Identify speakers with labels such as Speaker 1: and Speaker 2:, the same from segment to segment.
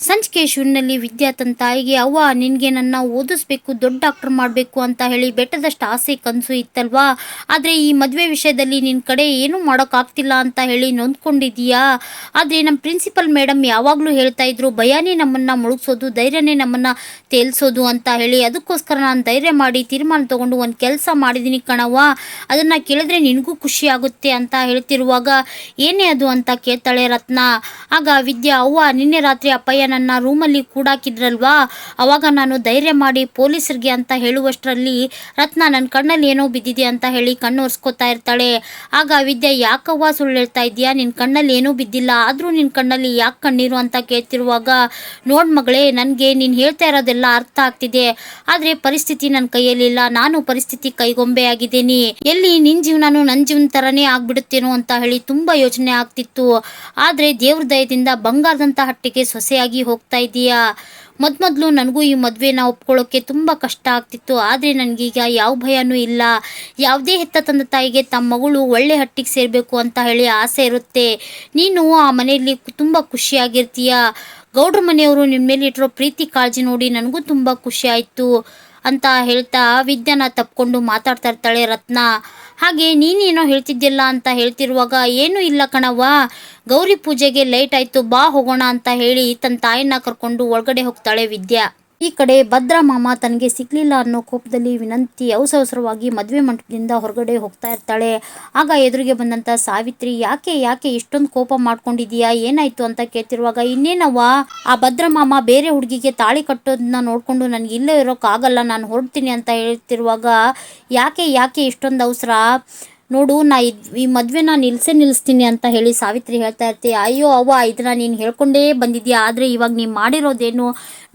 Speaker 1: ಸಂಚಿಕೆ ಶೂನ್ಯಲ್ಲಿ ವಿದ್ಯಾ ತನ್ನ ತಾಯಿಗೆ, ಅವ್ವ, ನಿನಗೆ ನನ್ನ ಓದಿಸ್ಬೇಕು, ದೊಡ್ಡ ಡಾಕ್ಟರ್ ಮಾಡಬೇಕು ಅಂತ ಹೇಳಿ ಬೆಟ್ಟದಷ್ಟು ಆಸೆ, ಕನಸು ಇತ್ತಲ್ವಾ? ಆದರೆ ಈ ಮದುವೆ ವಿಷಯದಲ್ಲಿ ನಿನ್ನ ಕಡೆ ಏನೂ ಮಾಡೋಕ್ಕಾಗ್ತಿಲ್ಲ ಅಂತ ಹೇಳಿ ನೊಂದ್ಕೊಂಡಿದ್ದೀಯಾ? ಆದರೆ ನಮ್ಮ ಪ್ರಿನ್ಸಿಪಲ್ ಮೇಡಮ್ ಯಾವಾಗಲೂ ಹೇಳ್ತಾ ಇದ್ರು, ಭಯನೇ ನಮ್ಮನ್ನು ಮುಳುಗಿಸೋದು, ಧೈರ್ಯನೇ ನಮ್ಮನ್ನು ತೇಲ್ಸೋದು ಅಂತ ಹೇಳಿ. ಅದಕ್ಕೋಸ್ಕರ ನಾನು ಧೈರ್ಯ ಮಾಡಿ ತೀರ್ಮಾನ ತೊಗೊಂಡು ಒಂದು ಕೆಲಸ ಮಾಡಿದ್ದೀನಿ ಕಣವ್ವ. ಅದನ್ನು ಕೇಳಿದ್ರೆ ನಿನಗೂ ಖುಷಿ ಆಗುತ್ತೆ ಅಂತ ಹೇಳ್ತಿರುವಾಗ, ಏನೇ ಅದು? ಅಂತ ಕೇಳ್ತಾಳೆ ರತ್ನ. ಆಗ ವಿದ್ಯಾ, ಅವ್ವ, ನಿನ್ನೆ ರಾತ್ರಿ ಅಪ್ಪಯ್ಯ ನನ್ನ ರೂಮಲ್ಲಿ ಕೂಡಾಕಿದ್ರಲ್ವಾ? ಅವಾಗ ನಾನು ಧೈರ್ಯ ಮಾಡಿ ಪೊಲೀಸರಿಗೆ ಅಂತ ಹೇಳುವಷ್ಟರಲ್ಲಿ ರತ್ನ ನನ್ನ ಕಣ್ಣಲ್ಲಿ ಏನೋ ಬಿದ್ದಿದೆ ಅಂತ ಹೇಳಿ ಕಣ್ಣು ಒರೆಸ್ಕೋತಾ ಇರ್ತಾಳೆ. ಆಗ ವಿದ್ಯಾ ಯಾಕವ್ವ ಸುಳ್ಳು ಹೇಳ್ತಾ ಇದೆಯಾ? ನಿನ್ನ ಕಣ್ಣಲ್ಲಿ ಏನೂ ಬಿದ್ದಿಲ್ಲ. ಆದರೂ ನಿನ್ನ ಕಣ್ಣಲ್ಲಿ ಯಾಕೆ ಕಣ್ಣೀರು ಅಂತ ಕೇಳ್ತಿರುವಾಗ, ನೋಡ್ ಮಗಳೇ, ನನಗೆ ನೀನು ಹೇಳ್ತಾ ಇರೋದೆಲ್ಲ ಅರ್ಥ ಆಗ್ತಿದೆ. ಆದರೆ ಪರಿಸ್ಥಿತಿ ನನ್ನ ಕೈಯಲ್ಲಿಲ್ಲ ನಾನು ಪರಿಸ್ಥಿತಿ ಕೈಗೊಂಬೆ ಆಗಿದ್ದೀನಿ ಎಲ್ಲಿ ನಿನ್ನ ಜೀವನನೂ ನನ್ನ ಜೀವನ ಥರನೇ ಆಗ್ಬಿಡುತ್ತೇನೋ ಅಂತ ಹೇಳಿ ತುಂಬ ಯೋಚನೆ ಆಗ್ತಿತ್ತು. ಆದರೆ ದೇವ್ರ ದಯದಿಂದ ಬಂಗಾರದಂಥ ಹಟ್ಟಿಗೆ ಸೊಸೆಯಾಗಿ ಹೋಗ್ತಾ ಇದೀಯಾ ಮೊದಲು ನನಗೂ ಈ ಮದುವೆನ ಒಪ್ಕೊಳ್ಳೋಕ್ಕೆ ತುಂಬ ಕಷ್ಟ ಆಗ್ತಿತ್ತು. ಆದರೆ ನನಗೀಗ ಯಾವ ಭಯನೂ ಇಲ್ಲ. ಯಾವುದೇ ಹೆತ್ತ ತಂದೆ ತಾಯಿಗೆ ತಮ್ಮ ಮಗಳು ಒಳ್ಳೆ ಹಟ್ಟಿಗೆ ಸೇರಬೇಕು ಅಂತ ಹೇಳಿ ಆಸೆ ಇರುತ್ತೆ. ನೀನು ಆ ಮನೆಯಲ್ಲಿ ತುಂಬ ಖುಷಿಯಾಗಿರ್ತೀಯ? ಗೌಡ್ರ ಮನೆಯವರು ನಿಮ್ಮ ಮೇಲೆ ಇಟ್ಟಿರೋ ಪ್ರೀತಿ ಕಾಳಜಿ ನೋಡಿ ನನಗೂ ತುಂಬ ಖುಷಿ ಆಯಿತು. ಅಂತ ಹೇಳ್ತಾ ವಿದ್ಯಾನ ತಪ್ಕೊಂಡು ಮಾತಾಡ್ತಾ ಇರ್ತಾಳೆ ರತ್ನ. ಹಾಗೆ ನೀನೇನೋ ಹೇಳ್ತಿದ್ದಿಲ್ಲ ಅಂತ ಹೇಳ್ತಿರುವಾಗ, ಏನೂ ಇಲ್ಲ ಕಣವ್ವ. ಗೌರಿ ಪೂಜೆಗೆ ಲೇಟ್ ಆಯ್ತು, ಬಾ ಹೋಗೋಣ ಅಂತ ಹೇಳಿ ತನ್ನ ತಾಯಿನ ಕರ್ಕೊಂಡು ಒಳಗಡೆ ಹೋಗ್ತಾಳೆ ವಿದ್ಯಾ. ಈ ಕಡೆ ಭದ್ರಾ ಮಾಮ ತನಗೆ ಸಿಗ್ಲಿಲ್ಲ ಅನ್ನೋ ಕೋಪದಲ್ಲಿ ವಿನಂತಿ ಅವಸರವಾಗಿ ಮದುವೆ ಮಂಟಪದಿಂದ ಹೊರಗಡೆ ಹೋಗ್ತಾ ಇರ್ತಾಳೆ. ಆಗ ಎದುರಿಗೆ ಬಂದಂತ ಸಾವಿತ್ರಿ, ಯಾಕೆ ಯಾಕೆ ಇಷ್ಟೊಂದು ಕೋಪ ಮಾಡ್ಕೊಂಡಿದೀಯಾ ಏನಾಯ್ತು ಅಂತ ಕೇಳ್ತಿರುವಾಗ, ಇನ್ನೇನವ್ವ, ಆ ಭದ್ರ ಮಾಮ ಬೇರೆ ಹುಡುಗಿಗೆ ತಾಳಿ ಕಟ್ಟೋದನ್ನ ನೋಡಿಕೊಂಡು ನನಗೆ ಇಲ್ಲೇ ಇರೋಕ್ಕಾಗಲ್ಲ, ನಾನು ಹೊರಡ್ತೀನಿ ಅಂತ ಹೇಳ್ತಿರುವಾಗ, ಯಾಕೆ ಯಾಕೆ ಇಷ್ಟೊಂದು ಅವಸರ? ನೋಡು, ನಾ ಇದ್, ಈ ಮದುವೆನ ನಿಲ್ಸೇ ನಿಲ್ಲಿಸ್ತೀನಿ ಅಂತ ಹೇಳಿ ಸಾವಿತ್ರಿ ಹೇಳ್ತಾ ಇರ್ತೀಯ ಅಯ್ಯೋ, ಅವ್ವ ಇದನ್ನ ನೀನು ಹೇಳ್ಕೊಂಡೇ ಬಂದಿದ್ಯಾ? ಆದರೆ ಇವಾಗ ನೀನು ಮಾಡಿರೋದೇನು?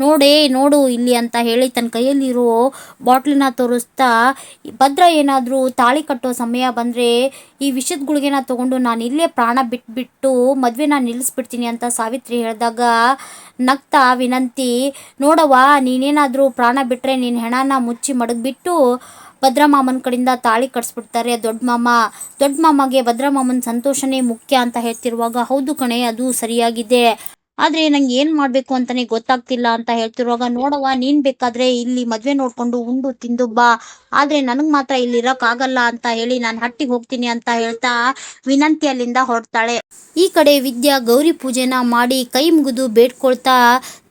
Speaker 1: ನೋಡೇ, ನೋಡು ಇಲ್ಲಿ ಅಂತ ಹೇಳಿ ತನ್ನ ಕೈಯಲ್ಲಿರೋ ಬಾಟ್ಲನ್ನ ತೋರಿಸ್ತಾ ಭದ್ರ ಏನಾದರೂ ತಾಳಿ ಕಟ್ಟೋ ಸಮಯ ಬಂದರೆ ಈ ವಿಷದ ಗುಳಿಗೆನ ತೊಗೊಂಡು ನಾನು ಇಲ್ಲೇ ಪ್ರಾಣ ಬಿಟ್ಬಿಟ್ಟು ಮದುವೆನ ನಿಲ್ಲಿಸ್ಬಿಡ್ತೀನಿ ಅಂತ ಸಾವಿತ್ರಿ ಹೇಳಿದಾಗ ನಗ್ತಾ ವಿನಂತಿ, ನೋಡವ್ವ, ನೀನೇನಾದರೂ ಪ್ರಾಣ ಬಿಟ್ಟರೆ ನಿನ್ನ ಹೆಣನ ಮುಚ್ಚಿ ಮಡಗ್ಬಿಟ್ಟು ಭದ್ರಮಾಮನ ಕಡೆಯಿಂದ ತಾಳಿ ಕಟ್ಸ್ಬಿಡ್ತಾರೆ. ದೊಡ್ಡ ಮಾಮ, ದೊಡ್ಡ ಮಾಮಗೆ ಭದ್ರಮಾಮನ ಸಂತೋಷನೇ ಮುಖ್ಯ ಅಂತ ಹೇಳ್ತಿರುವಾಗ, ಹೌದು ಕಣೆ, ಅದು ಸರಿಯಾಗಿದೆ. ಆದ್ರೆ ನಂಗೆ ಏನ್ ಮಾಡ್ಬೇಕು ಅಂತಾನೆ ಗೊತ್ತಾಗ್ತಿಲ್ಲ ಅಂತ ಹೇಳ್ತಿರುವಾಗ ನೋಡವ ನೀನ್ ಬೇಕಾದ್ರೆ ಇಲ್ಲಿ ಮದ್ವೆ ನೋಡ್ಕೊಂಡು ಉಂಡು ತಿಂದು ಬಾ. ಆದ್ರೆ ನನಗ್ ಮಾತ್ರ ಇಲ್ಲಿ ಇರಕ್ ಆಗಲ್ಲ ಅಂತ ಹೇಳಿ ನಾನು ಹಟ್ಟಿಗೆ ಹೋಗ್ತೀನಿ ಅಂತ ಹೇಳ್ತಾ ವಿನಂತಿ ಅಲ್ಲಿಂದ ಹೊರಡ್ತಾಳೆ ಈ ಕಡೆ ವಿದ್ಯಾ ಗೌರಿ ಪೂಜೆನ ಮಾಡಿ ಕೈ ಮುಗಿದು ಬೇಡ್ಕೊಳ್ತಾ,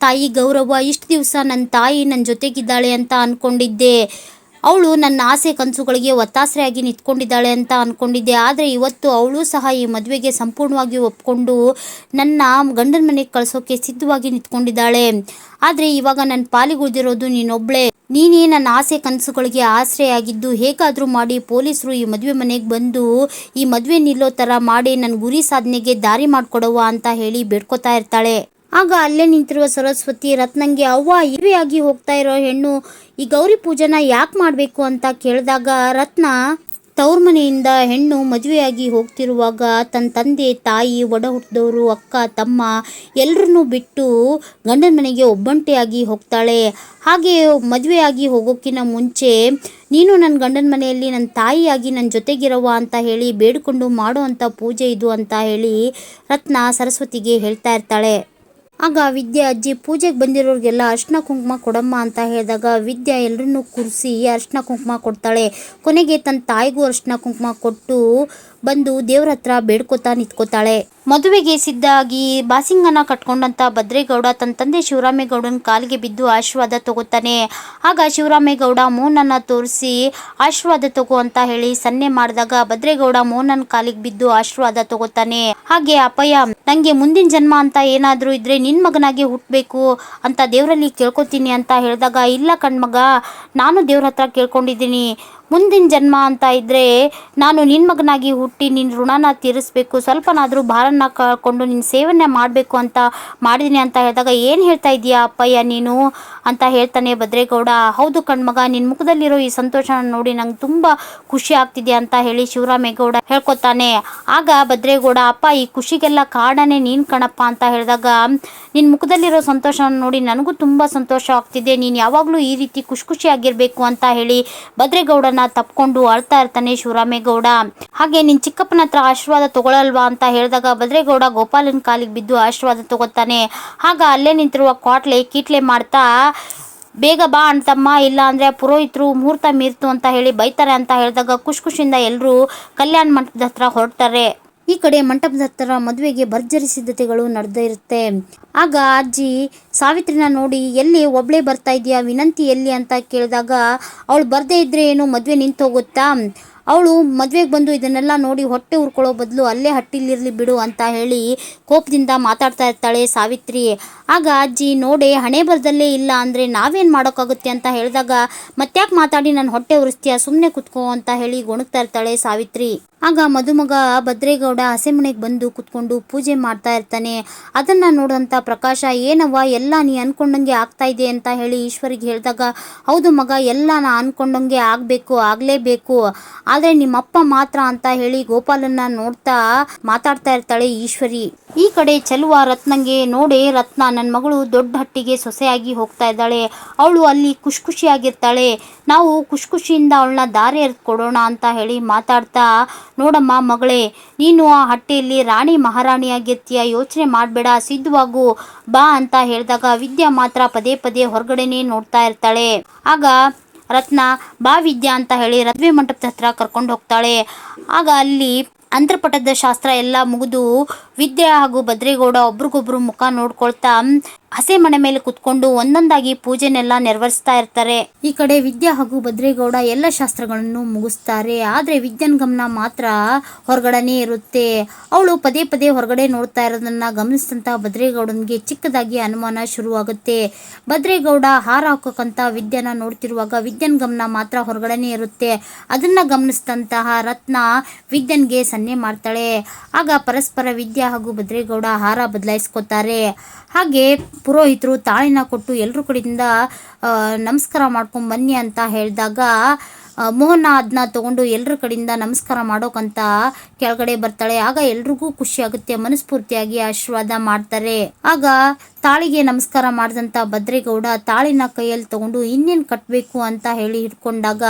Speaker 1: ತಾಯಿ ಗೌರವ ಇಷ್ಟು ದಿವಸ ನನ್ನ ತಾಯಿ ನನ್ನ ಜೊತೆಗಿದ್ದಾಳೆ ಅಂತ ಅನ್ಕೊಂಡಿದ್ದೆ. ಅವಳು ನನ್ನ ಆಸೆ ಕನಸುಗಳಿಗೆ ಒತ್ತಾಸರೆಯಾಗಿ ನಿಂತ್ಕೊಂಡಿದ್ದಾಳೆ ಅಂತ ಅನ್ಕೊಂಡಿದ್ದೆ. ಆದರೆ ಇವತ್ತು ಅವಳು ಸಹ ಈ ಮದುವೆಗೆ ಸಂಪೂರ್ಣವಾಗಿ ಒಪ್ಕೊಂಡು ನನ್ನ ಗಂಡನ ಮನೆಗೆ ಕಳ್ಸೋಕೆ ಸಿದ್ಧವಾಗಿ ನಿಂತ್ಕೊಂಡಿದ್ದಾಳೆ. ಆದರೆ ಇವಾಗ ನನ್ನ ಪಾಲಿಗುಳಿದಿರೋದು ನೀನೊಬ್ಳೆ. ನೀನೇ ನನ್ನ ಆಸೆ ಕನಸುಗಳಿಗೆ ಆಸರೆಯಾಗಿದ್ದು ಹೇಗಾದರೂ ಮಾಡಿ ಪೊಲೀಸರು ಈ ಮದುವೆ ಮನೆಗೆ ಬಂದು ಈ ಮದುವೆ ನಿಲ್ಲೋ ಥರ ಮಾಡಿ ನನ್ನ ಗುರಿ ಸಾಧನೆಗೆ ದಾರಿ ಮಾಡಿಕೊಡುವ ಅಂತ ಹೇಳಿ ಬೇಡ್ಕೋತಾ ಇರ್ತಾಳೆ. ಆಗ ಅಲ್ಲೇ ನಿಂತಿರುವ ಸರಸ್ವತಿ ರತ್ನಂಗೆ, ಅವ್ವ ಇವೆಯಾಗಿ ಹೋಗ್ತಾ ಇರೋ ಹೆಣ್ಣು, ಈ ಗೌರಿ ಪೂಜೆನ ಯಾಕೆ ಮಾಡಬೇಕು ಅಂತ ಕೇಳಿದಾಗ ರತ್ನ ತವ್ರ ಮನೆಯಿಂದ ಹೆಣ್ಣು ಮದುವೆಯಾಗಿ ಹೋಗ್ತಿರುವಾಗ ತನ್ನ ತಂದೆ, ತಾಯಿ ಒಡ ಹುಟ್ಟಿದವರು ಅಕ್ಕ, ತಮ್ಮ ಎಲ್ಲರನ್ನೂ ಬಿಟ್ಟು ಗಂಡನ ಮನೆಗೆ ಒಬ್ಬಂಟಿಯಾಗಿ ಹೋಗ್ತಾಳೆ. ಹಾಗೆ ಮದುವೆಯಾಗಿ ಹೋಗೋಕ್ಕಿಂತ ಮುಂಚೆ ನೀನು ನನ್ನ ಗಂಡನ ಮನೆಯಲ್ಲಿ ನನ್ನ ತಾಯಿಯಾಗಿ ನನ್ನ ಜೊತೆಗಿರವ ಅಂತ ಹೇಳಿ ಬೇಡಿಕೊಂಡು ಮಾಡೋ ಪೂಜೆ ಇದು ಅಂತ ಹೇಳಿ ರತ್ನ ಸರಸ್ವತಿಗೆ ಹೇಳ್ತಾ ಇರ್ತಾಳೆ. ಆಗ ವಿದ್ಯಾ ಅಜ್ಜಿ ಪೂಜೆಗೆ ಬಂದಿರೋರಿಗೆಲ್ಲ ಅರ್ಶಿನ ಕುಂಕುಮ ಕೊಡಮ್ಮ ಅಂತ ಹೇಳಿದಾಗ ವಿದ್ಯಾ ಎಲ್ಲರನ್ನೂ ಕೂರಿಸಿ ಅರ್ಶಿನ ಕುಂಕುಮ ಕೊಡ್ತಾಳೆ. ಕೊನೆಗೆ ತನ್ನ ತಾಯಿಗೂ ಅರ್ಶಿನ ಕುಂಕುಮ ಕೊಟ್ಟು ಬಂದು ದೇವ್ರ ಹತ್ರ ಬೇಡ್ಕೋತಾ ನಿಂತ್ಕೋತಾಳೆ. ಮದುವೆಗೆ ಸಿದ್ಧಾಗಿ ಬಾಸಿಂಗನ ಕಟ್ಕೊಂಡಂತ ಭದ್ರೇಗೌಡ ತನ್ನ ತಂದೆ ಶಿವರಾಮೇಗೌಡನ ಕಾಲಿಗೆ ಬಿದ್ದು ಆಶೀರ್ವಾದ ತಗೋತಾನೆ. ಆಗ ಶಿವರಾಮೇಗೌಡ ಮೋನನ್ನ ತೋರಿಸಿ ಆಶೀರ್ವಾದ ತಗೋ ಅಂತ ಹೇಳಿ ಸನ್ನೆ ಮಾಡಿದಾಗ ಭದ್ರೇಗೌಡ ಮೋನನ್ ಕಾಲಿಗೆ ಬಿದ್ದು ಆಶೀರ್ವಾದ ತಗೋತಾನೆ. ಹಾಗೆ ಅಪ್ಪಯ್ಯ, ನಂಗೆ ಮುಂದಿನ ಜನ್ಮ ಅಂತ ಏನಾದ್ರೂ ಇದ್ರೆ ನಿನ್ ಮಗನಾಗೆ ಹುಟ್ಟಬೇಕು ಅಂತ ದೇವರಲ್ಲಿ ಕೇಳ್ಕೊತೀನಿ ಅಂತ ಹೇಳಿದಾಗ, ಇಲ್ಲ ಕಣ್ಮಗ, ನಾನು ದೇವ್ರ ಹತ್ರ ಕೇಳ್ಕೊಂಡಿದ್ದೀನಿ. ಮುಂದಿನ ಜನ್ಮ ಅಂತ ಇದ್ರೆ ನಾನು ನಿನ್ ಮಗನಾಗಿ ಹುಟ್ಟಿ ನಿನ್ನ ಋಣನ ತೀರಿಸ್ಬೇಕು, ಸ್ವಲ್ಪನಾದರೂ ಭಾರನ ಕಳ್ಕೊಂಡು ನಿನ್ನ ಸೇವನೆ ಮಾಡಬೇಕು ಅಂತ ಮಾಡಿದ್ದೀನಿ ಅಂತ ಹೇಳಿದಾಗ ಏನು ಹೇಳ್ತಾ ಇದೀಯಾ ಅಪ್ಪಯ್ಯ ನೀನು ಅಂತ ಹೇಳ್ತಾನೆ ಭದ್ರೇಗೌಡ. ಹೌದು ಕಣ್ಮಗ ನಿನ್ನ ಮುಖದಲ್ಲಿರೋ ಈ ಸಂತೋಷನ ನೋಡಿ ನಂಗೆ ತುಂಬ ಖುಷಿ ಆಗ್ತಿದೆ ಅಂತ ಹೇಳಿ ಶಿವರಾಮೇಗೌಡ ಹೇಳ್ಕೊತಾನೆ. ಆಗ ಭದ್ರೇಗೌಡ, ಅಪ್ಪ ಈ ಖುಷಿಗೆಲ್ಲ ಕಾರಣನೇ ನೀನು ಕಣಪ್ಪ ಅಂತ ಹೇಳಿದಾಗ ನಿನ್ನ ಮುಖದಲ್ಲಿರೋ ಸಂತೋಷವನ್ನು ನೋಡಿ ನನಗೂ ತುಂಬ ಸಂತೋಷ ಆಗ್ತಿದೆ, ನೀನು ಯಾವಾಗಲೂ ಈ ರೀತಿ ಖುಷಿ ಖುಷಿಯಾಗಿರಬೇಕು ಅಂತ ಹೇಳಿ ಭದ್ರೇಗೌಡನ ತಪ್ಕೊಂಡು ಅಳ್ತಾ ಇರ್ತಾನೆ ಶಿವರಾಮೇಗೌಡ. ಹಾಗೆ ನಿನ್ನ ಚಿಕ್ಕಪ್ಪನ ಹತ್ರ ಆಶೀರ್ವಾದ ತಗೊಳಲ್ವಾ ಅಂತ ಹೇಳಿದಾಗ ಭದ್ರೇಗೌಡ ಗೋಪಾಲನ್ ಕಾಲಿಗೆ ಬಿದ್ದು ಆಶೀರ್ವಾದ ತಗೋತಾನೆ ಆಗ ಅಲ್ಲೇ ನಿಂತಿರುವ ಕ್ವಾಟ್ಲೆ ಕೀಟ್ಲೆ ಮಾಡ್ತಾ, ಬೇಗ ಬಾ ಅಣ್ತಮ್ಮ ಇಲ್ಲ ಅಂದರೆ ಪುರೋಹಿತರು ಮುಹೂರ್ತ ಮೀರ್ತು ಅಂತ ಹೇಳಿ ಬೈತಾರೆ ಅಂತ ಹೇಳಿದಾಗ ಖುಷಿ ಖುಷಿಯಿಂದ ಎಲ್ಲರೂ ಕಲ್ಯಾಣ ಮಂಟಪದ ಹತ್ರ ಹೊರಡ್ತಾರೆ ಈ ಕಡೆ ಮಂಟಪದ ಹತ್ತಿರ ಮದುವೆಗೆ ಭರ್ಜರಿ ಸಿದ್ಧತೆಗಳು ನಡೆದಿರುತ್ತೆ ಆಗ ಅಜ್ಜಿ, ಸಾವಿತ್ರಿನ ನೋಡಿ, ಎಲ್ಲಿ ಒಬ್ಳೆ ಬರ್ತಾ ಇದೆಯಾ ವಿನಂತಿ ಎಲ್ಲಿ ಅಂತ ಕೇಳಿದಾಗ, ಅವಳು ಬರದೇ ಇದ್ರೆ ಏನು ಮದುವೆ ನಿಂತು ಹೋಗುತ್ತಾ ಅವಳು ಮದುವೆಗೆ ಬಂದು ಇದನ್ನೆಲ್ಲ ನೋಡಿ ಹೊಟ್ಟೆ ಉರ್ಕೊಳ್ಳೋ ಬದಲು ಅಲ್ಲೇ ಹಟ್ಟಿಲಿರಲಿ ಬಿಡು ಅಂತ ಹೇಳಿ ಕೋಪದಿಂದ ಮಾತಾಡ್ತಾ ಇರ್ತಾಳೆ ಸಾವಿತ್ರಿ. ಆಗ ಅಜ್ಜಿ, ನೋಡಿ, ಹಣೆ ಬರದಲ್ಲೇ ಇಲ್ಲ ಅಂದರೆ ನಾವೇನು ಮಾಡೋಕ್ಕಾಗುತ್ತೆ ಅಂತ ಹೇಳಿದಾಗ ಮತ್ತ್ಯಾಕೆ ಮಾತಾಡಿ ನಾನು ಹೊಟ್ಟೆ ಉರಿಸ್ತೀಯ ಸುಮ್ಮನೆ ಕುತ್ಕೋ ಅಂತ ಹೇಳಿ ಗೊಣಗ್ತಾ ಇರ್ತಾಳೆ ಸಾವಿತ್ರಿ. ಆಗ ಮದುಮಗ ಭದ್ರೇಗೌಡ ಹಸೆಮನೆಗೆ ಬಂದು ಕುತ್ಕೊಂಡು ಪೂಜೆ ಮಾಡ್ತಾ ಇರ್ತಾನೆ. ಅದನ್ನು ನೋಡಂತ ಪ್ರಕಾಶ, ಏನವ್ವ, ಎಲ್ಲ ನೀ ಅನ್ಕೊಂಡಂಗೆ ಆಗ್ತಾ ಇದೆ ಅಂತ ಹೇಳಿ ಈಶ್ವರಿಗೆ ಹೇಳಿದಾಗ, ಹೌದು ಮಗ, ಎಲ್ಲ ನಾ ಅನ್ಕೊಂಡಂಗೆ ಆಗಬೇಕು, ಆಗಲೇಬೇಕು. ಆದರೆ ನಿಮ್ಮಪ್ಪ ಮಾತ್ರ ಅಂತ ಹೇಳಿ ಗೋಪಾಲನ್ನ ನೋಡ್ತಾ ಮಾತಾಡ್ತಾ ಇರ್ತಾಳೆ ಈಶ್ವರಿ. ಈ ಕಡೆ ಚೆಲುವ ರತ್ನಂಗೆ ನೋಡಿ ರತ್ನ ನನ್ನ ಮಗಳು ದೊಡ್ಡ ಹಟ್ಟಿಗೆ ಸೊಸೆಯಾಗಿ ಹೋಗ್ತಾ ಇದ್ದಾಳೆ. ಅವಳು ಅಲ್ಲಿ ಖುಷಿ ಖುಷಿಯಾಗಿರ್ತಾಳೆ ನಾವು ಖುಷಿ ಖುಷಿಯಿಂದ ಅವಳನ್ನ ದಾರಿ ಎರೆದು ಕೊಡೋಣ ಅಂತ ಹೇಳಿ ಮಾತಾಡ್ತಾ ನೋಡಮ್ಮ ಮಗಳೇ, ನೀನು ಆ ಹಟ್ಟೆಯಲ್ಲಿ ರಾಣಿ ಮಹಾರಾಣಿಯಾಗಿರ್ತೀಯ, ಯೋಚನೆ ಮಾಡಬೇಡ, ಸಿದ್ಧವಾಗು, ಬಾ ಅಂತ ಹೇಳಿದಾಗ ವಿದ್ಯಾ ಮಾತ್ರ ಪದೇ ಪದೇ ಹೊರಗಡೆನೇ ನೋಡ್ತಾ ಇರ್ತಾಳೆ. ಆಗ ರತ್ನ, ಬಾ ವಿದ್ಯಾ ಅಂತ ಹೇಳಿ ರದ್ವೆ ಮಂಟಪದ ಹತ್ರ ಕರ್ಕೊಂಡು ಹೋಗ್ತಾಳೆ. ಆಗ ಅಲ್ಲಿ ಅಂತರ್ಪಟದ ಶಾಸ್ತ್ರ ಎಲ್ಲ ಮುಗಿದು ವಿದ್ಯೆ ಹಾಗೂ ಭದ್ರೇಗೌಡ ಒಬ್ರಿಗೊಬ್ರು ಮುಖ ನೋಡ್ಕೊಳ್ತಾ ಹಸೆ ಮನೆ ಮೇಲೆ ಕುತ್ಕೊಂಡು ಒಂದೊಂದಾಗಿ ಪೂಜೆನೆಲ್ಲ ನೆರವೇರಿಸ್ತಾ ಇರ್ತಾರೆ. ಈ ಕಡೆ ವಿದ್ಯಾ ಹಾಗೂ ಭದ್ರೇಗೌಡ ಎಲ್ಲ ಶಾಸ್ತ್ರಗಳನ್ನು ಮುಗಿಸ್ತಾರೆ. ಆದ್ರೆ ವಿದ್ಯನ್ ಗಮನ ಮಾತ್ರ ಹೊರಗಡೆನೇ ಇರುತ್ತೆ. ಅವಳು ಪದೇ ಪದೇ ಹೊರಗಡೆ ನೋಡ್ತಾ ಇರೋದನ್ನ ಗಮನಿಸಿದಂತ ಭದ್ರೇಗೌಡನ್ಗೆ ಚಿಕ್ಕದಾಗಿ ಅನುಮಾನ ಶುರುವಾಗುತ್ತೆ. ಭದ್ರೇಗೌಡ ಹಾರ ಹಾಕೋಕಂತ ವಿದ್ಯನ ನೋಡ್ತಿರುವಾಗ ವಿದ್ಯನ್ ಗಮನ ಮಾತ್ರ ಹೊರಗಡೆನೇ ಇರುತ್ತೆ. ಅದನ್ನ ಗಮನಿಸಿದಂತಹ ರತ್ನ ವಿದ್ಯನ್ಗೆ ಸನ್ನೆ ಮಾಡ್ತಾಳೆ. ಆಗ ಪರಸ್ಪರ ವಿದ್ಯಾ ಹಾಗೂ ಭದ್ರೇಗೌಡ ಹಾರ ಬದಲಾಯಿಸ್ಕೊತಾರೆ. ಹಾಗೆ ಪುರೋಹಿತರು ತಾಳಿನ ಕೊಟ್ಟು ಎಲ್ಲರ ಕಡೆಯಿಂದ ನಮಸ್ಕಾರ ಮಾಡ್ಕೊಂಡು ಬನ್ನಿ ಅಂತ ಹೇಳಿದಾಗ ಮೋಹನ ಅದನ್ನ ತಗೊಂಡು ಎಲ್ಲರ ಕಡೆಯಿಂದ ನಮಸ್ಕಾರ ಮಾಡೋಕಂತ ಕೆಳಗಡೆ ಬರ್ತಾಳೆ. ಆಗ ಎಲ್ರಿಗೂ ಖುಷಿ ಆಗುತ್ತೆ, ಮನಸ್ಫೂರ್ತಿಯಾಗಿ ಆಶೀರ್ವಾದ ಮಾಡ್ತಾರೆ. ಆಗ ತಾಳಿಗೆ ನಮಸ್ಕಾರ ಮಾಡಿದಂತ ಭದ್ರೇಗೌಡ ತಾಳಿನ ಕೈಯಲ್ಲಿ ತಗೊಂಡು ಇನ್ನೇನ್ ಕಟ್ಟಬೇಕು ಅಂತ ಹೇಳಿ ಹಿಡ್ಕೊಂಡಾಗ,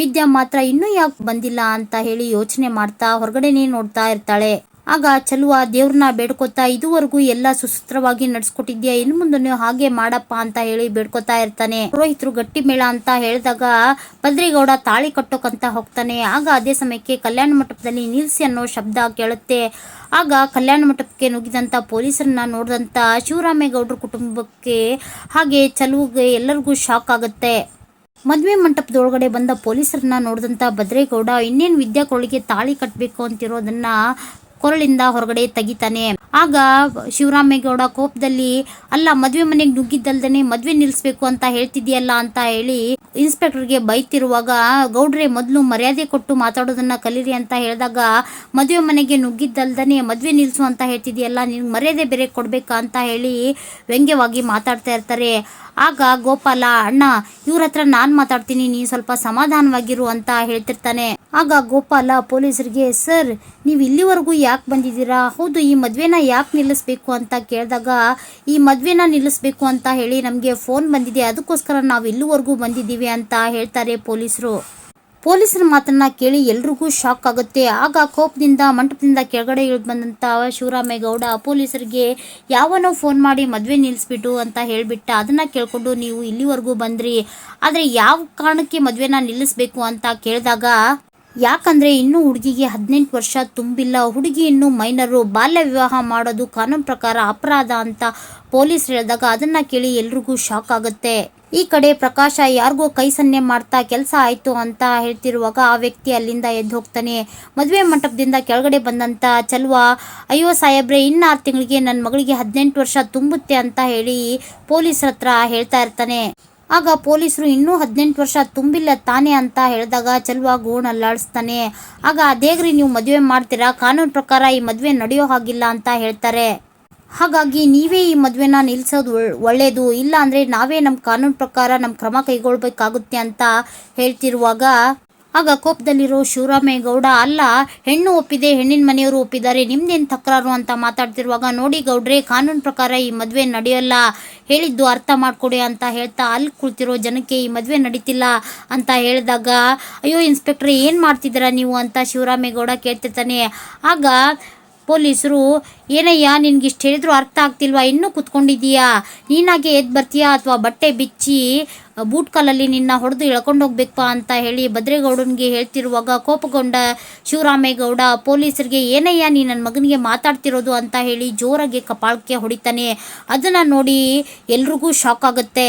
Speaker 1: ವಿದ್ಯಾ ಮಾತ್ರ ಇನ್ನೂ ಯಾಕೆ ಬಂದಿಲ್ಲ ಅಂತ ಹೇಳಿ ಯೋಚನೆ ಮಾಡ್ತಾ ಹೊರಗಡೆನೇ ನೋಡ್ತಾ ಇರ್ತಾಳೆ. ಆಗ ಚಲುವ ದೇವ್ರನ್ನ ಬೇಡ್ಕೊತಾ ಇದುವರೆಗೂ ಎಲ್ಲ ಸುಸೂತ್ರವಾಗಿ ನಡ್ಸ್ಕೊಟ್ಟಿದ್ಯಾ? ಇನ್ನು ಮುಂದೆ ಹಾಗೆ ಮಾಡಪ್ಪ ಅಂತ ಹೇಳಿ ಬೇಡ್ಕೊತಾ ಇರ್ತಾನೆ. ಪುರೋಹಿತರು ಗಟ್ಟಿ ಮೇಳ ಅಂತ ಹೇಳಿದಾಗ ಭದ್ರೇಗೌಡ ತಾಳಿ ಕಟ್ಟೋಕಂತ ಹೋಗ್ತಾನೆ. ಆಗ ಅದೇ ಸಮಯಕ್ಕೆ ಕಲ್ಯಾಣ ಮಂಟಪದಲ್ಲಿ ನಿಲ್ಸಿ ಅನ್ನೋ ಶಬ್ದ ಕೇಳುತ್ತೆ. ಆಗ ಕಲ್ಯಾಣ ಮಂಟಪಕ್ಕೆ ನುಗ್ಗಿದಂತ ಪೊಲೀಸರನ್ನ ನೋಡಿದಂತ ಶಿವರಾಮೇಗೌಡರ ಕುಟುಂಬಕ್ಕೆ ಹಾಗೆ ಚಲುವಿಗೆ ಎಲ್ಲರಿಗೂ ಶಾಕ್ ಆಗುತ್ತೆ. ಮದುವೆ ಮಂಟಪದೊಳಗಡೆ ಬಂದ ಪೊಲೀಸರನ್ನ ನೋಡಿದಂತ ಭದ್ರೇಗೌಡ ಇನ್ನೇನು ವಿದ್ಯಾಕೋಳಿಗೆ ತಾಳಿ ಕಟ್ಟಬೇಕು ಅಂತಿರೋದನ್ನ ಕೊರಳಿಂದ ಹೊರಗಡೆ ತೆಗಿತಾನೆ. ಆಗ ಶಿವರಾಮೇಗೌಡ ಕೋಪದಲ್ಲಿ, ಅಲ್ಲ, ಮದ್ವೆ ಮನೆಗೆ ನುಗ್ಗಿದ್ದಲ್ದೇನೆ ಮದ್ವೆ ನಿಲ್ಸ್ಬೇಕು ಅಂತ ಹೇಳ್ತಿದ್ಯಲ್ಲ ಅಂತ ಹೇಳಿ ಇನ್ಸ್ಪೆಕ್ಟರ್ಗೆ ಬೈತಿರುವಾಗ, ಗೌಡ್ರೆ ಮೊದಲು ಮರ್ಯಾದೆ ಕೊಟ್ಟು ಮಾತಾಡೋದನ್ನ ಕಲೀರಿ ಅಂತ ಹೇಳಿದಾಗ, ಮದುವೆ ಮನೆಗೆ ನುಗ್ಗಿದ್ದಲ್ದನೆ ಮದುವೆ ನಿಲ್ಲಿಸು ಅಂತ ಹೇಳ್ತಿದೆಯಲ್ಲ ನಿನ್ಗೆ ಮರ್ಯಾದೆ ಬೇರೆ ಕೊಡ್ಬೇಕಾ ಅಂತ ಹೇಳಿ ವ್ಯಂಗ್ಯವಾಗಿ ಮಾತಾಡ್ತಾ ಇರ್ತಾರೆ. ಆಗ ಗೋಪಾಲ, ಅಣ್ಣ, ಇವ್ರ ಹತ್ರ ನಾನು ಮಾತಾಡ್ತೀನಿ ನೀ ಸ್ವಲ್ಪ ಸಮಾಧಾನವಾಗಿರು ಅಂತ ಹೇಳ್ತಿರ್ತಾನೆ. ಆಗ ಗೋಪಾಲ ಪೊಲೀಸರಿಗೆ, ಸರ್, ನೀವು ಇಲ್ಲಿವರೆಗೂ ಯಾಕೆ ಬಂದಿದ್ದೀರಾ? ಹೌದು, ಈ ಮದುವೆನ ಯಾಕೆ ನಿಲ್ಲಿಸ್ಬೇಕು ಅಂತ ಕೇಳಿದಾಗ, ಈ ಮದುವೆನ ನಿಲ್ಲಿಸ್ಬೇಕು ಅಂತ ಹೇಳಿ ನಮಗೆ ಫೋನ್ ಬಂದಿದೆ, ಅದಕ್ಕೋಸ್ಕರ ನಾವು ಇಲ್ಲಿವರೆಗೂ ಬಂದಿದ್ದೀವಿ ಅಂತ ಹೇಳ್ತಾರೆ ಪೊಲೀಸರು. ಪೊಲೀಸರ ಮಾತನ್ನ ಕೇಳಿ ಎಲ್ರಿಗೂ ಶಾಕ್ ಆಗುತ್ತೆ. ಆಗ ಕೋಪದಿಂದ, ಮಂಟಪದಿಂದ ಕೆಳಗಡೆ ಇಳಿದು ಬಂದಂತ ಶಿವರಾಮೇಗೌಡ ಪೊಲೀಸರಿಗೆ, ಯಾವನೋ ಫೋನ್ ಮಾಡಿ ಮದುವೆ ನಿಲ್ಲಿಸ್ಬಿಟ್ಟು ಅಂತ ಹೇಳ್ಬಿಟ್ಟ. ಅದನ್ನ ಕೇಳ್ಕೊಂಡು ನೀವು ಇಲ್ಲಿವರೆಗೂ ಬಂದ್ರಿ. ಆದ್ರೆ ಯಾವ ಕಾರಣಕ್ಕೆ ಮದುವೆನ ನಿಲ್ಲಿಸ್ಬೇಕು ಅಂತ ಕೇಳಿದಾಗ, ಯಾಕಂದ್ರೆ ಇನ್ನೂ ಹುಡುಗಿಗೆ ಹದಿನೆಂಟು ವರ್ಷ ತುಂಬಿಲ್ಲ. ಹುಡುಗಿ ಇನ್ನು ಮೈನರು. ಬಾಲ್ಯ ವಿವಾಹ ಮಾಡೋದು ಕಾನೂನು ಪ್ರಕಾರ ಅಪರಾಧ ಅಂತ ಪೊಲೀಸ್ ಹೇಳಿದಾಗ ಅದನ್ನ ಕೇಳಿ ಎಲ್ರಿಗೂ ಶಾಕ್ ಆಗುತ್ತೆ. ಈ ಕಡೆ ಪ್ರಕಾಶ ಯಾರಿಗೋ ಕೈ ಸನ್ನೆ ಮಾಡ್ತಾ ಕೆಲಸ ಆಯ್ತು ಅಂತ ಹೇಳ್ತಿರುವಾಗ ಆ ವ್ಯಕ್ತಿ ಅಲ್ಲಿಂದ ಎದ್ದು ಹೋಗ್ತಾನೆ. ಮದುವೆ ಮಂಟಪದಿಂದ ಕೆಳಗಡೆ ಬಂದಂತ ಚಲುವ, ಅಯ್ಯೋ ಸಾಹೇಬ್ರೆ ಇನ್ನು ಆರು ತಿಂಗಳಿಗೆ ನನ್ನ ಮಗಳಿಗೆ ಹದಿನೆಂಟು ವರ್ಷ ತುಂಬುತ್ತೆ ಅಂತ ಹೇಳಿ ಪೊಲೀಸ್ರ ಹತ್ರ ಹೇಳ್ತಾ ಇರ್ತಾನೆ. ಆಗ ಪೊಲೀಸರು, ಇನ್ನೂ ಹದಿನೆಂಟು ವರ್ಷ ತುಂಬಿಲ್ಲ ತಾನೇ ಅಂತ ಹೇಳಿದಾಗ ಚಲ್ವ ಗೋಣ್ ಅಲ್ಲಾಡಿಸ್ತಾನೆ ಆಗ, ಅದೇಗ್ರಿ, ನೀವು ಮದುವೆ ಮಾಡ್ತೀರಾ? ಕಾನೂನು ಪ್ರಕಾರ ಈ ಮದುವೆ ನಡೆಯೋ ಹಾಗಿಲ್ಲ ಅಂತ ಹೇಳ್ತಾರೆ. ಹಾಗಾಗಿ ನೀವೇ ಈ ಮದುವೆನ ನಿಲ್ಸೋದು ಒಳ್ಳೆಯದು ಇಲ್ಲ ಅಂದರೆ ನಾವೇ ನಮ್ಮ ಕಾನೂನು ಪ್ರಕಾರ ನಮ್ಮ ಕ್ರಮ ಕೈಗೊಳ್ಬೇಕಾಗುತ್ತೆ ಅಂತ ಹೇಳ್ತಿರುವಾಗ, ಆಗ ಕೋಪದಲ್ಲಿರೋ ಶಿವರಾಮೇಗೌಡ, ಅಲ್ಲ, ಹೆಣ್ಣು ಒಪ್ಪಿದೆ, ಹೆಣ್ಣಿನ ಮನೆಯವರು ಒಪ್ಪಿದ್ದಾರೆ, ನಿಮ್ದೇನು ತಕರಾರು ಅಂತ ಮಾತಾಡ್ತಿರುವಾಗ ನೋಡಿ ಗೌಡ್ರೆ, ಕಾನೂನು ಪ್ರಕಾರ ಈ ಮದುವೆ ನಡೆಯೋಲ್ಲ, ಹೇಳಿದ್ದು ಅರ್ಥ ಮಾಡಿಕೊಡಿ ಅಂತ ಹೇಳ್ತಾ ಅಲ್ಲಿ ಕುಳಿತಿರೋ ಜನಕ್ಕೆ ಈ ಮದುವೆ ನಡೀತಿಲ್ಲ ಅಂತ ಹೇಳಿದಾಗ, ಅಯ್ಯೋ, ಇನ್ಸ್ಪೆಕ್ಟ್ರೆ ಏನು ಮಾಡ್ತಿದ್ದೀರಾ ನೀವು ಅಂತ ಶಿವರಾಮೇಗೌಡ ಕೇಳ್ತಿರ್ತಾನೆ. ಆಗ ಪೊಲೀಸರು, ಏನಯ್ಯ ಇಷ್ಟು ಹೇಳಿದ್ರು ಅರ್ಥ ಆಗ್ತಿಲ್ವಾ? ಇನ್ನೂ ಕುತ್ಕೊಂಡಿದ್ದೀಯಾ? ನೀನಾಗೆ ಎದ್ದು ಬರ್ತೀಯಾ? ಅಥವಾ ಬಟ್ಟೆ ಬಿಚ್ಚಿ ಬೂಟ್ ಕಾಲಲ್ಲಿ ನಿನ್ನ ಹೊಡೆದು ಎಳ್ಕೊಂಡು ಹೋಗ್ಬೇಕಪ್ಪ ಅಂತ ಹೇಳಿ ಭದ್ರೇಗೌಡನಿಗೆ ಹೇಳ್ತಿರುವಾಗ ಕೋಪಗೊಂಡ ಶಿವರಾಮೇಗೌಡ, ಪೊಲೀಸರಿಗೆ, ಏನಯ್ಯ, ನೀ ನನ್ನ ಮಗನಿಗೆ ಮಾತಾಡ್ತಿರೋದು? ಅಂತ ಹೇಳಿ ಜೋರಾಗಿ ಕಪಾಳಕ್ಕೆ ಹೊಡಿತಾನೆ. ಅದನ್ನು ನೋಡಿ ಎಲ್ರಿಗೂ ಶಾಕ್ ಆಗುತ್ತೆ.